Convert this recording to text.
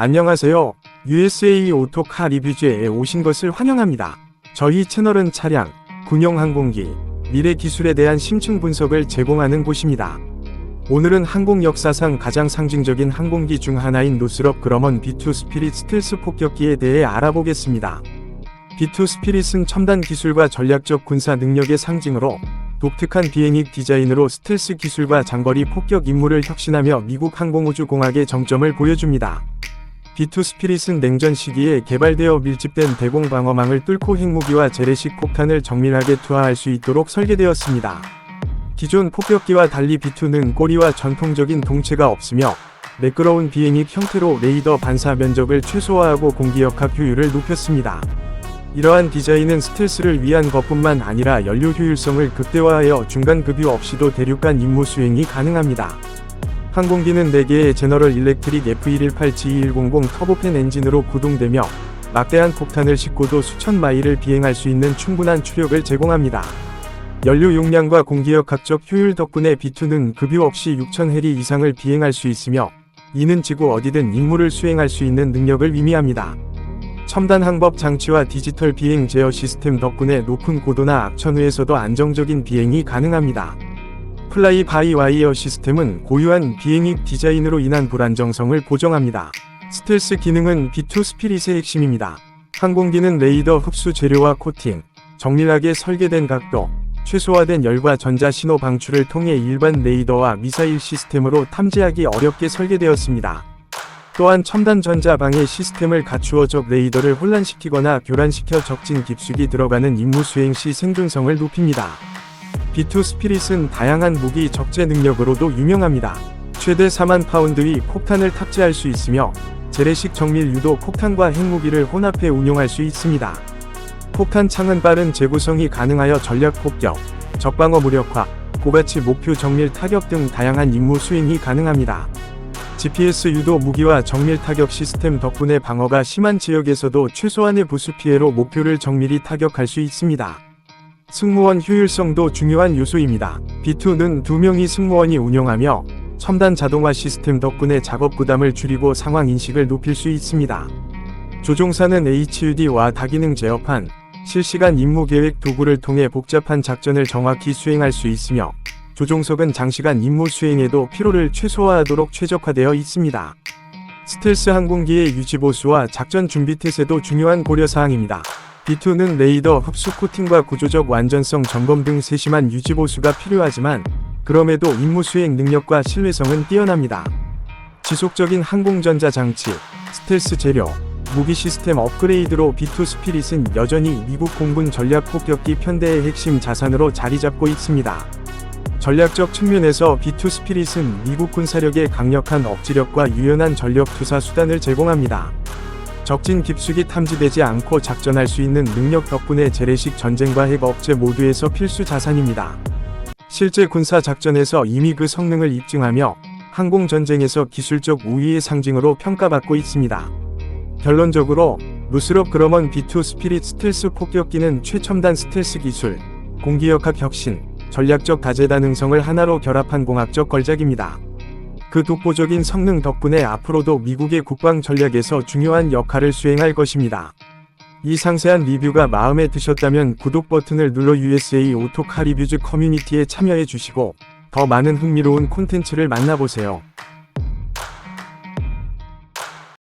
안녕하세요. USA 오토카 리뷰즈에 오신 것을 환영합니다. 저희 채널은 차량, 군용 항공기, 미래 기술에 대한 심층 분석을 제공하는 곳입니다. 오늘은 항공 역사상 가장 상징적인 항공기 중 하나인 노스럽 그러먼 B2 스피릿 스텔스 폭격기에 대해 알아보겠습니다. B2 스피릿은 첨단 기술과 전략적 군사 능력의 상징으로 독특한 비행익 디자인으로 스텔스 기술과 장거리 폭격 임무를 혁신하며 미국 항공우주공학의 정점을 보여줍니다. B2 스피릿은 냉전 시기에 개발되어 밀집된 대공 방어망을 뚫고 핵무기와 재래식 폭탄을 정밀하게 투하할 수 있도록 설계되었습니다. 기존 폭격기와 달리 B2는 꼬리와 전통적인 동체가 없으며 매끄러운 비행익 형태로 레이더 반사 면적을 최소화하고 공기역학 효율을 높였습니다. 이러한 디자인은 스텔스를 위한 것뿐만 아니라 연료 효율성을 극대화하여 중간 급유 없이도 대륙간 임무 수행이 가능합니다. 항공기는 4개의 제너럴 일렉트릭 F118G100 터보팬 엔진으로 구동되며 막대한 폭탄을 싣고도 수천 마일을 비행할 수 있는 충분한 추력을 제공합니다. 연료 용량과 공기역학적 효율 덕분에 B2는 급유 없이 6,000해리 이상을 비행할 수 있으며 이는 지구 어디든 임무를 수행할 수 있는 능력을 의미합니다. 첨단 항법 장치와 디지털 비행 제어 시스템 덕분에 높은 고도나 악천후에서도 안정적인 비행이 가능합니다. 플라이 바이 와이어 시스템은 고유한 비행익 디자인으로 인한 불안정성을 보정합니다. 스텔스 기능은 B2 스피릿의 핵심입니다. 항공기는 레이더 흡수 재료와 코팅, 정밀하게 설계된 각도, 최소화된 열과 전자 신호 방출을 통해 일반 레이더와 미사일 시스템으로 탐지하기 어렵게 설계되었습니다. 또한 첨단 전자 방해 시스템을 갖추어 적 레이더를 혼란시키거나 교란시켜 적진 깊숙이 들어가는 임무 수행 시 생존성을 높입니다. B2 스피릿은 다양한 무기 적재 능력으로도 유명합니다. 최대 4만 파운드의 폭탄을 탑재할 수 있으며 재래식 정밀 유도 폭탄과 핵무기를 혼합해 운용할 수 있습니다. 폭탄 창은 빠른 재구성이 가능하여 전략 폭격, 적방어 무력화, 고가치 목표 정밀 타격 등 다양한 임무 수행이 가능합니다. GPS 유도 무기와 정밀 타격 시스템 덕분에 방어가 심한 지역에서도 최소한의 부수 피해로 목표를 정밀히 타격할 수 있습니다. 승무원 효율성도 중요한 요소입니다. B2는 두 명의 승무원이 운영하며 첨단 자동화 시스템 덕분에 작업 부담을 줄이고 상황 인식을 높일 수 있습니다. 조종사는 HUD와 다기능 제어판, 실시간 임무 계획 도구를 통해 복잡한 작전을 정확히 수행할 수 있으며 조종석은 장시간 임무 수행에도 피로를 최소화하도록 최적화되어 있습니다. 스텔스 항공기의 유지 보수와 작전 준비 태세도 중요한 고려 사항입니다. B2는 레이더 흡수 코팅과 구조적 완전성 점검 등 세심한 유지 보수가 필요하지만 그럼에도 임무 수행 능력과 신뢰성은 뛰어납니다. 지속적인 항공전자 장치, 스텔스 재료, 무기 시스템 업그레이드로 B2 스피릿은 여전히 미국 공군 전략 폭격기 편대의 핵심 자산으로 자리 잡고 있습니다. 전략적 측면에서 B2 스피릿은 미국 군사력의 강력한 억지력과 유연한 전력 투사 수단을 제공합니다. 적진 깊숙이 탐지되지 않고 작전할 수 있는 능력 덕분에 재래식 전쟁과 핵 억제 모두에서 필수 자산입니다. 실제 군사 작전에서 이미 그 성능을 입증하며 항공 전쟁에서 기술적 우위의 상징으로 평가받고 있습니다. 결론적으로 루스럽 그러먼 B2 스피릿 스텔스 폭격기는 최첨단 스텔스 기술, 공기역학 혁신, 전략적 다재다능성을 하나로 결합한 공학적 걸작입니다. 그 독보적인 성능 덕분에 앞으로도 미국의 국방 전략에서 중요한 역할을 수행할 것입니다. 이 상세한 리뷰가 마음에 드셨다면 구독 버튼을 눌러 USA 오토카 리뷰즈 커뮤니티에 참여해 주시고 더 많은 흥미로운 콘텐츠를 만나보세요.